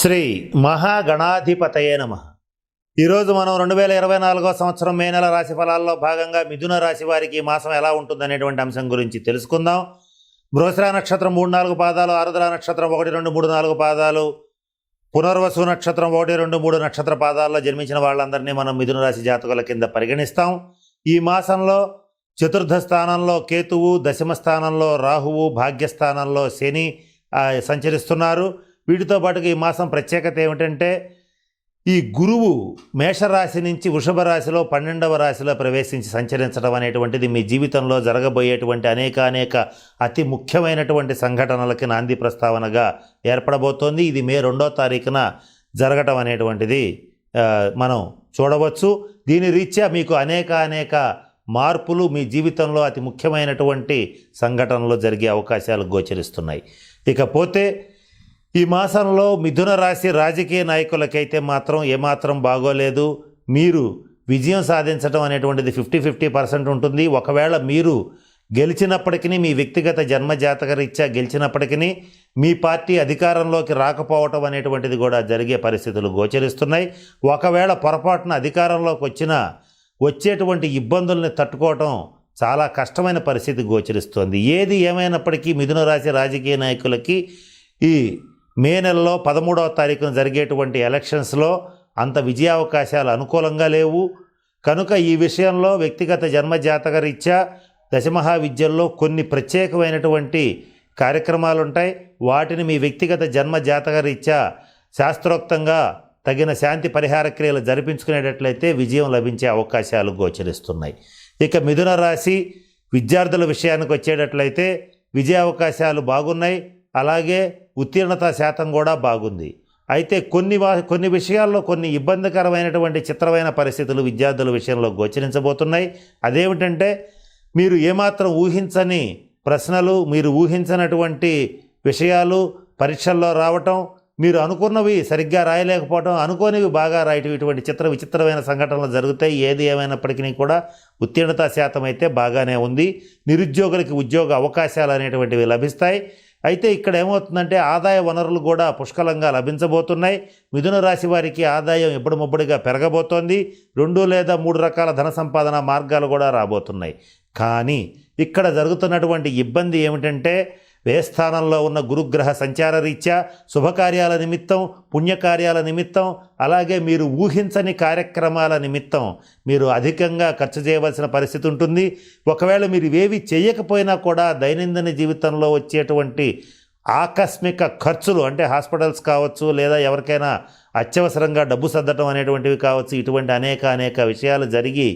శ్రీ మహాగణాధిపతయే నమ. ఈరోజు మనం రెండు వేల ఇరవై నాలుగో సంవత్సరం మే నెల రాశి ఫలాల్లో భాగంగా మిథున రాశి వారికి ఈ మాసం ఎలా ఉంటుందనేటువంటి అంశం గురించి తెలుసుకుందాం. బృహస్రా నక్షత్రం మూడు నాలుగు పాదాలు ఆరుద్ర నక్షత్రం ఒకటి రెండు మూడు నాలుగు పాదాలు పునర్వసు నక్షత్రం ఒకటి రెండు మూడు నక్షత్ర పాదాల్లో జన్మించిన వాళ్ళందరినీ మనం మిథున రాశి జాతకుల కింద పరిగణిస్తాం. ఈ మాసంలో చతుర్థ స్థానంలో కేతువు దశమ స్థానంలో రాహువు భాగ్యస్థానంలో శని సంచరిస్తున్నారు. వీటితో పాటుగా ఈ మాసం ప్రత్యేకత ఏమిటంటే ఈ గురువు మేషరాశి నుంచి వృషభ రాశిలో పన్నెండవ రాశిలో ప్రవేశించి సంచరించడం అనేటువంటిది మీ జీవితంలో జరగబోయేటువంటి అనేక అనేక అతి ముఖ్యమైనటువంటి సంఘటనలకి నాంది ప్రస్తావనగా ఏర్పడబోతోంది. ఇది మే రెండో తారీఖున జరగటం అనేటువంటిది మనం చూడవచ్చు. దీని రీత్యా మీకు అనేక అనేక మార్పులు మీ జీవితంలో అతి ముఖ్యమైనటువంటి సంఘటనలు జరిగే అవకాశాలు గోచరిస్తున్నాయి. ఇకపోతే ఈ మాసంలో మిథున రాశి రాజకీయ నాయకులకైతే మాత్రం ఏమాత్రం బాగోలేదు. మీరు విజయం సాధించడం అనేటువంటిది ఫిఫ్టీ ఫిఫ్టీ పర్సెంట్ ఉంటుంది. ఒకవేళ మీరు గెలిచినప్పటికీ మీ వ్యక్తిగత జన్మ జాతకరీత్యా గెలిచినప్పటికీ మీ పార్టీ అధికారంలోకి రాకపోవటం అనేటువంటిది కూడా జరిగే పరిస్థితులు గోచరిస్తున్నాయి. ఒకవేళ పొరపాటున అధికారంలోకి వచ్చినా వచ్చేటువంటి ఇబ్బందుల్ని తట్టుకోవటం చాలా కష్టమైన పరిస్థితి గోచరిస్తోంది. ఏది ఏమైనప్పటికీ మిథున రాశి రాజకీయ నాయకులకి ఈ మే నెలలో పదమూడవ తారీఖున జరిగేటువంటి ఎలక్షన్స్లో అంత విజయావకాశాలు అనుకూలంగా లేవు. కనుక ఈ విషయంలో వ్యక్తిగత జన్మజాతకరీత్యా రీత్యా దశమహా విద్యల్లో కొన్ని ప్రత్యేకమైనటువంటి కార్యక్రమాలు ఉంటాయి వాటిని మీ వ్యక్తిగత జన్మ జాతకరీత్యా శాస్త్రోక్తంగా తగిన శాంతి పరిహార క్రియలు జరిపించుకునేటట్లయితే విజయం లభించే అవకాశాలు గోచరిస్తున్నాయి. ఇక మిథున రాశి విద్యార్థుల విషయానికి వచ్చేటట్లయితే విజయ అవకాశాలు బాగున్నాయి. అలాగే ఉత్తీర్ణత శాతం కూడా బాగుంది. అయితే కొన్ని వా కొన్ని విషయాల్లో కొన్ని ఇబ్బందికరమైనటువంటి చిత్రమైన పరిస్థితులు విద్యార్థుల విషయంలో గోచరించబోతున్నాయి. అదేమిటంటే మీరు ఏమాత్రం ఊహించని ప్రశ్నలు మీరు ఊహించనటువంటి విషయాలు పరీక్షల్లో రావటం మీరు అనుకున్నవి సరిగ్గా రాయలేకపోవటం అనుకోనివి బాగా రాయటం ఇటువంటి చిత్ర విచిత్రమైన సంఘటనలు జరుగుతాయి. ఏది ఏమైనప్పటికీ కూడా ఉత్తీర్ణత శాతం అయితే బాగానే ఉంది. నిరుద్యోగులకి ఉద్యోగ అవకాశాలు అనేటువంటివి లభిస్తాయి. అయితే ఇక్కడ ఏమవుతుందంటే ఆదాయ వనరులు కూడా పుష్కలంగా లభించబోతున్నాయి. మిథున రాశి వారికి ఆదాయం ఎప్పుడు పెరగబోతోంది. రెండు లేదా మూడు రకాల ధన సంపాదన మార్గాలు కూడా రాబోతున్నాయి. కానీ ఇక్కడ జరుగుతున్నటువంటి ఇబ్బంది ఏమిటంటే వ్యయస్థానంలో ఉన్న గురుగ్రహ సంచార రీత్యా శుభకార్యాల నిమిత్తం పుణ్యకార్యాల నిమిత్తం అలాగే మీరు ఊహించని కార్యక్రమాల నిమిత్తం మీరు అధికంగా ఖర్చు చేయవలసిన పరిస్థితి ఉంటుంది. ఒకవేళ మీరు ఇవేవి చేయకపోయినా కూడా దైనందిన జీవితంలో వచ్చేటువంటి ఆకస్మిక ఖర్చులు అంటే హాస్పిటల్స్ కావచ్చు లేదా ఎవరికైనా అత్యవసరంగా డబ్బు సర్దటం అనేటువంటివి కావచ్చు ఇటువంటి అనేక అనేక విషయాలు జరిగి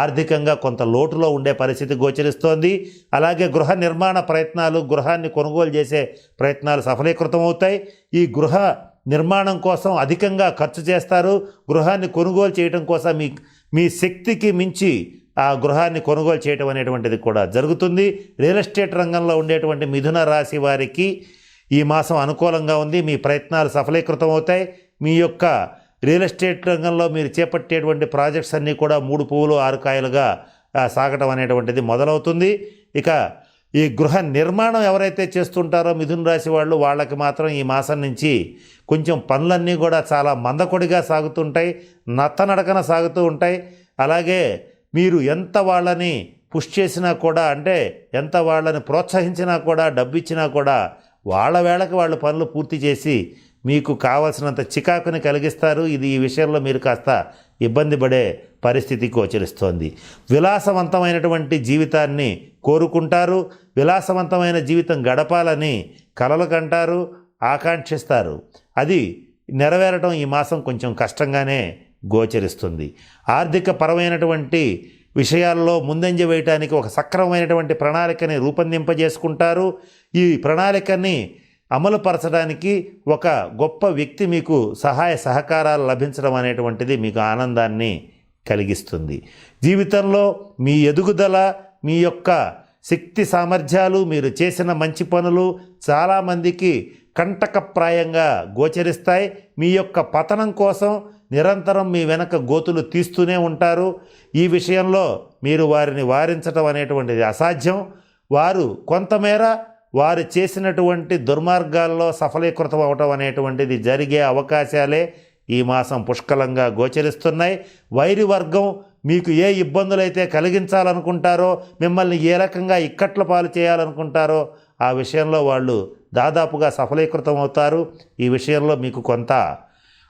ఆర్థికంగా కొంత లోటులో ఉండే పరిస్థితి గోచరిస్తోంది. అలాగే గృహ నిర్మాణ ప్రయత్నాలు గృహాన్ని కొనుగోలు చేసే ప్రయత్నాలు సఫలీకృతం అవుతాయి ఈ గృహ నిర్మాణం కోసం అధికంగా ఖర్చు చేస్తారు. గృహాన్ని కొనుగోలు చేయడం కోసం మీ మీ శక్తికి మించి ఆ గృహాన్ని కొనుగోలు చేయటం అనేటువంటిది కూడా జరుగుతుంది. రియల్ ఎస్టేట్ రంగంలో ఉండేటువంటి మిథున రాశి వారికి ఈ మాసం అనుకూలంగా ఉంది. మీ ప్రయత్నాలు సఫలీకృతం అవుతాయి మీ యొక్క రియల్ ఎస్టేట్ రంగంలో మీరు చేపట్టేటువంటి ప్రాజెక్ట్స్ అన్నీ కూడా మూడు పువ్వులు ఆరు కాయలుగా సాగటం అనేటువంటిది మొదలవుతుంది. ఇక ఈ గృహ నిర్మాణం ఎవరైతే చేస్తుంటారో మిథున రాశి వాళ్ళు వాళ్ళకి మాత్రం ఈ మాసం నుంచి కొంచెం పనులన్నీ కూడా చాలా మందకొడిగా సాగుతుంటాయి నత్తనడకన సాగుతూ ఉంటాయి. అలాగే మీరు ఎంత వాళ్ళని పుష్ చేసినా కూడా అంటే ఎంత వాళ్ళని ప్రోత్సహించినా కూడా డబ్బు ఇచ్చినా కూడా వాళ్ళ వేళకి వాళ్ళు పనులు పూర్తి చేసి మీకు కావలసినంత చికాకుని కలిగిస్తారు. ఇది ఈ విషయంలో మీరు కాస్త ఇబ్బంది పడే పరిస్థితి గోచరిస్తోంది విలాసవంతమైనటువంటి జీవితాన్ని కోరుకుంటారు. విలాసవంతమైన జీవితం గడపాలని కలలు కంటారు ఆకాంక్షిస్తారు. అది నెరవేరడం ఈ మాసం కొంచెం కష్టంగానే గోచరిస్తుంది. ఆర్థిక పరమైనటువంటి విషయాల్లో ముందంజ వేయటానికి ఒక సక్రమమైనటువంటి ప్రణాళికని రూపొందింపజేసుకుంటారు. ఈ ప్రణాళికని అమలుపరచడానికి ఒక గొప్ప వ్యక్తి మీకు సహాయ సహకారాలు లభించడం అనేటువంటిది మీకు ఆనందాన్ని కలిగిస్తుంది. జీవితంలో మీ ఎదుగుదల మీ యొక్క శక్తి సామర్థ్యాలు మీరు చేసిన మంచి పనులు చాలామందికి కంటకప్రాయంగా గోచరిస్తాయి. మీ యొక్క పతనం కోసం నిరంతరం మీ వెనక గోతులు తీస్తూనే ఉంటారు. ఈ విషయంలో మీరు వారిని వారించడం అనేటువంటిది అసాధ్యం. వారు కొంతమేర వారు చేసినటువంటి దుర్మార్గాల్లో సఫలీకృతం అవటం అనేటువంటిది జరిగే అవకాశాలే ఈ మాసం పుష్కలంగా గోచరిస్తున్నాయి. వైరి వర్గం మీకు ఏ ఇబ్బందులైతే కలిగించాలనుకుంటారో మిమ్మల్ని ఏ రకంగా ఇక్కట్ల పాలు చేయాలనుకుంటారో ఆ విషయంలో వాళ్ళు దాదాపుగా సఫలీకృతం అవుతారు. ఈ విషయంలో మీకు కొంత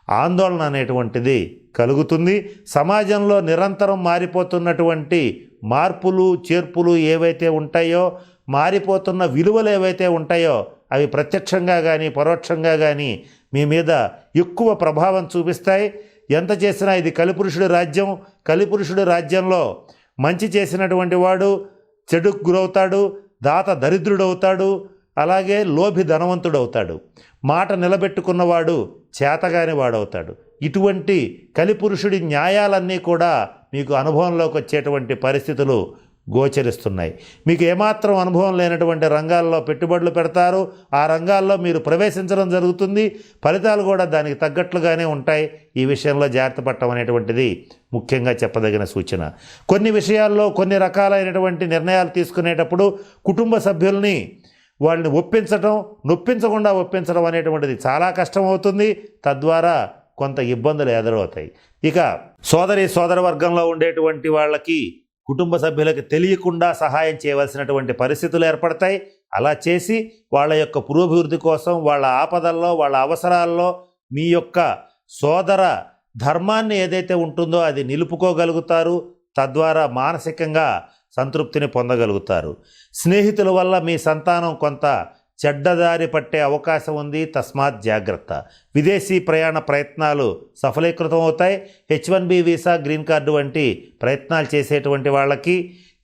ఆందోళన అనేటువంటిది కలుగుతుంది. సమాజంలో నిరంతరం మారిపోతున్నటువంటి మార్పులు చేర్పులు ఏవైతే ఉంటాయో మారిపోతున్న విలువలు ఏవైతే ఉంటాయో అవి ప్రత్యక్షంగా కానీ పరోక్షంగా కానీ మీ మీద ఎక్కువ ప్రభావం చూపిస్తాయి. ఎంత చేసినా ఇది కలిపురుషుడి రాజ్యం. కలిపురుషుడి రాజ్యంలో మంచి చేసినటువంటి వాడు చెడుకు గురవుతాడు దాత దరిద్రుడవుతాడు అలాగే లోభి ధనవంతుడవుతాడు. మాట నిలబెట్టుకున్నవాడు చేతగాని వాడవుతాడు. ఇటువంటి కలిపురుషుడి న్యాయాలన్నీ కూడా మీకు అనుభవంలోకి వచ్చేటువంటి పరిస్థితులు గోచరిస్తున్నాయి. మీకు ఏమాత్రం అనుభవం లేనటువంటి రంగాల్లో పెట్టుబడులు పెడతారు. ఆ రంగాల్లో మీరు ప్రవేశించడం జరుగుతుంది. ఫలితాలు కూడా దానికి తగ్గట్లుగానే ఉంటాయి. ఈ విషయంలో జాగ్రత్త పడటం అనేటువంటిది ముఖ్యంగా చెప్పదగిన సూచన. కొన్ని విషయాల్లో కొన్ని రకాలైనటువంటి నిర్ణయాలు తీసుకునేటప్పుడు కుటుంబ సభ్యుల్ని వాళ్ళని ఒప్పించడం నొప్పించకుండా ఒప్పించడం అనేటువంటిది చాలా కష్టం అవుతుంది తద్వారా కొంత ఇబ్బందులు ఎదురవుతాయి. ఇక సోదరి సోదర వర్గంలో ఉండేటువంటి వాళ్ళకి కుటుంబ సభ్యులకు తెలియకుండా సహాయం చేయవలసినటువంటి పరిస్థితులు ఏర్పడతాయి. అలా చేసి వాళ్ళ యొక్క పురోభివృద్ధి కోసం వాళ్ళ ఆపదల్లో వాళ్ళ అవసరాల్లో మీ యొక్క సోదర ధర్మాన్ని ఏదైతే ఉంటుందో అది నిలుపుకోగలుగుతారు. తద్వారా మానసికంగా సంతృప్తిని పొందగలుగుతారు. స్నేహితుల వల్ల మీ సంతానం కొంత చెడ్డదారి పట్టే అవకాశం ఉంది. తస్మాత్ జాగ్రత్త. విదేశీ ప్రయాణ ప్రయత్నాలు సఫలీకృతం అవుతాయి H one B visa green card వంటి ప్రయత్నాలు చేసేటువంటి వాళ్ళకి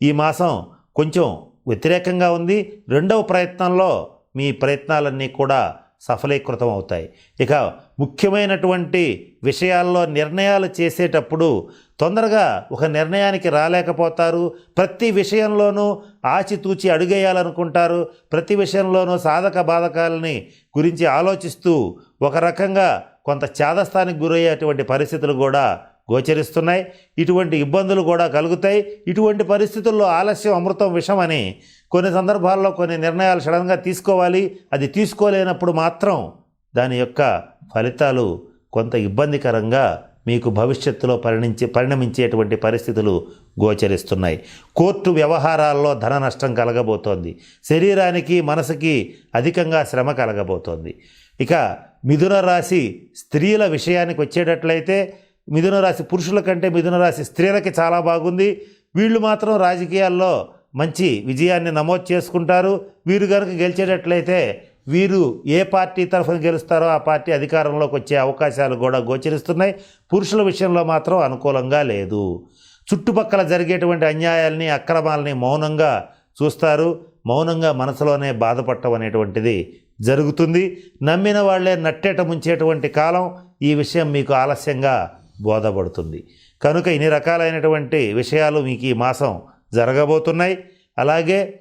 ఈ మాసం కొంచెం వ్యతిరేకంగా ఉంది. రెండవ ప్రయత్నంలో మీ ప్రయత్నాలన్నీ కూడా సఫలీకృతం అవుతాయి ఇక ముఖ్యమైనటువంటి విషయాల్లో నిర్ణయాలు చేసేటప్పుడు తొందరగా ఒక నిర్ణయానికి రాలేకపోతారు. ప్రతి విషయంలోనూ ఆచితూచి అడుగేయాలనుకుంటారు. ప్రతి విషయంలోనూ సాధక బాధకాలని గురించి ఆలోచిస్తూ ఒక రకంగా కొంత చేదస్థానికి గురయ్యేటువంటి పరిస్థితులు కూడా గోచరిస్తున్నాయి. ఇటువంటి ఇబ్బందులు కూడా కలుగుతాయి. ఇటువంటి పరిస్థితుల్లో ఆలస్యం అమృతం విషం అని కొన్ని సందర్భాల్లో కొన్ని నిర్ణయాలు సడన్గా తీసుకోవాలి. అది తీసుకోలేనప్పుడు మాత్రం దాని యొక్క ఫలితాలు కొంత ఇబ్బందికరంగా మీకు భవిష్యత్తులో పరిణించి పరిణమించేటువంటి పరిస్థితులు గోచరిస్తున్నాయి. కోర్టు వ్యవహారాల్లో ధన నష్టం కలగబోతోంది. శరీరానికి మనసుకి అధికంగా శ్రమ కలగబోతోంది. ఇక మిథున రాశి స్త్రీల విషయానికి వచ్చేటట్లయితే మిథున రాశి పురుషుల కంటే మిథున రాశి స్త్రీలకి చాలా బాగుంది. వీళ్ళు మాత్రం రాజకీయాల్లో మంచి విజయాన్ని నమోదు చేసుకుంటారు. వీరు కనుక గెలిచేటట్లయితే వీరు ఏ పార్టీ తరఫున గెలుస్తారో ఆ పార్టీ అధికారంలోకి వచ్చే అవకాశాలు కూడా గోచరిస్తున్నాయి. పురుషుల విషయంలో మాత్రం అనుకూలంగా లేదు. చుట్టుపక్కల జరిగేటువంటి అన్యాయాల్ని అక్రమాలని మౌనంగా చూస్తారు. మౌనంగా మనసులోనే బాధపడటం అనేటువంటిది జరుగుతుంది. నమ్మిన వాళ్ళే నట్టేట ముంచేటువంటి కాలం ఈ విషయం మీకు ఆలస్యంగా బోధపడుతుంది. కనుక ఇన్ని రకాలైనటువంటి విషయాలు మీకు ఈ మాసం జరగబోతున్నాయి. అలాగే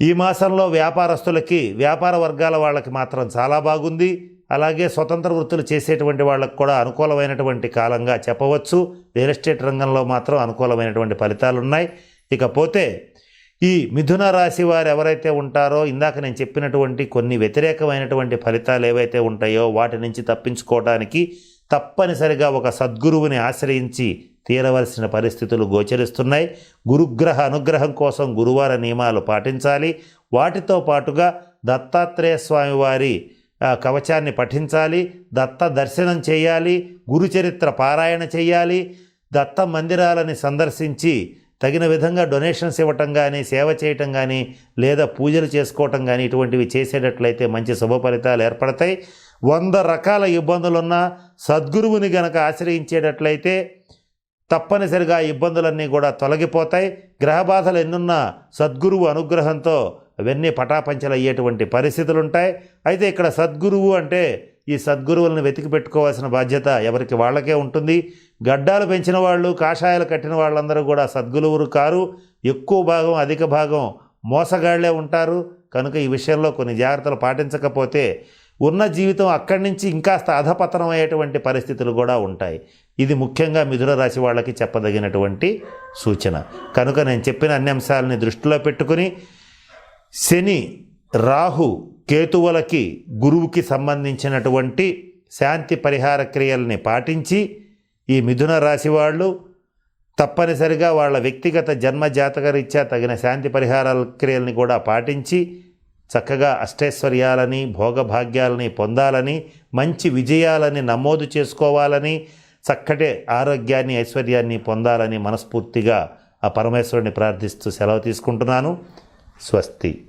ఈ మాసంలో వ్యాపారస్తులకి వ్యాపార వర్గాల వాళ్ళకి మాత్రం చాలా బాగుంది. అలాగే స్వతంత్ర వృత్తులు చేసేటువంటి వాళ్ళకు కూడా అనుకూలమైనటువంటి కాలంగా చెప్పవచ్చు. రియల్ ఎస్టేట్ రంగంలో మాత్రం అనుకూలమైనటువంటి ఫలితాలు ఉన్నాయి ఇకపోతే ఈ మిథున రాశి వారు ఎవరైతే ఉంటారో ఇందాక నేను చెప్పినటువంటి కొన్ని వ్యతిరేకమైనటువంటి ఫలితాలు ఏవైతే ఉంటాయో వాటి నుంచి తప్పించుకోవడానికి తప్పనిసరిగా ఒక సద్గురువుని ఆశ్రయించి తీరవలసిన పరిస్థితులు గోచరిస్తున్నాయి. గురుగ్రహ అనుగ్రహం కోసం గురువార నియమాలు పాటించాలి. వాటితో పాటుగా దత్తాత్రేయ స్వామి వారి కవచాన్ని పఠించాలి. దత్త దర్శనం చేయాలి. గురుచరిత్ర పారాయణ చేయాలి. దత్త మందిరాలని సందర్శించి తగిన విధంగా డొనేషన్స్ ఇవ్వటం కానీ సేవ చేయటం కానీ లేదా పూజలు చేసుకోవటం కానీ ఇటువంటివి చేసేటట్లయితే మంచి శుభ ఫలితాలు ఏర్పడతాయి. వంద రకాల ఇబ్బందులున్నా సద్గురువుని గనక ఆశ్రయించేటట్లయితే తప్పనిసరిగా ఇబ్బందులన్నీ కూడా తొలగిపోతాయి. గ్రహ బాధలు ఎన్నున్నా సద్గురువు అనుగ్రహంతో అవన్నీ పటాపంచలయ్యేటువంటి పరిస్థితులు ఉంటాయి అయితే ఇక్కడ సద్గురువు అంటే ఈ సద్గురువులను వెతికి పెట్టుకోవాల్సిన బాధ్యత ఎవరికి వాళ్ళకే ఉంటుంది. గడ్డాలు పెంచిన వాళ్ళు కాషాయాలు కట్టిన వాళ్ళందరూ కూడా సద్గురువులు కారు. ఎక్కువ భాగం అధిక భాగం మోసగాళ్ళే ఉంటారు. కనుక ఈ విషయంలో కొన్ని జాగ్రత్తలు పాటించకపోతే ఉన్న జీవితం అక్కడి నుంచి ఇంకాస్త అధపతనం అయ్యేటువంటి పరిస్థితులు కూడా ఉంటాయి. ఇది ముఖ్యంగా మిథున రాశి వాళ్ళకి చెప్పదగినటువంటి సూచన. కనుక నేను చెప్పిన అన్ని అంశాలని దృష్టిలో పెట్టుకుని శని రాహు కేతువులకి గురువుకి సంబంధించినటువంటి శాంతి పరిహార క్రియల్ని పాటించి ఈ మిథున రాశి వాళ్ళు తప్పనిసరిగా వాళ్ళ వ్యక్తిగత జన్మ జాతకరీత్యా తగిన శాంతి పరిహారాల క్రియల్ని కూడా పాటించి చక్కగా అష్టైశ్వర్యాలని భోగభాగ్యాలని పొందాలని మంచి విజయాలని నమోదు చేసుకోవాలని చక్కటి ఆరోగ్యాన్ని ఐశ్వర్యాన్ని పొందాలని మనస్ఫూర్తిగా ఆ పరమేశ్వరుని ప్రార్థిస్తూ సెలవు తీసుకుంటున్నాను. స్వస్తి.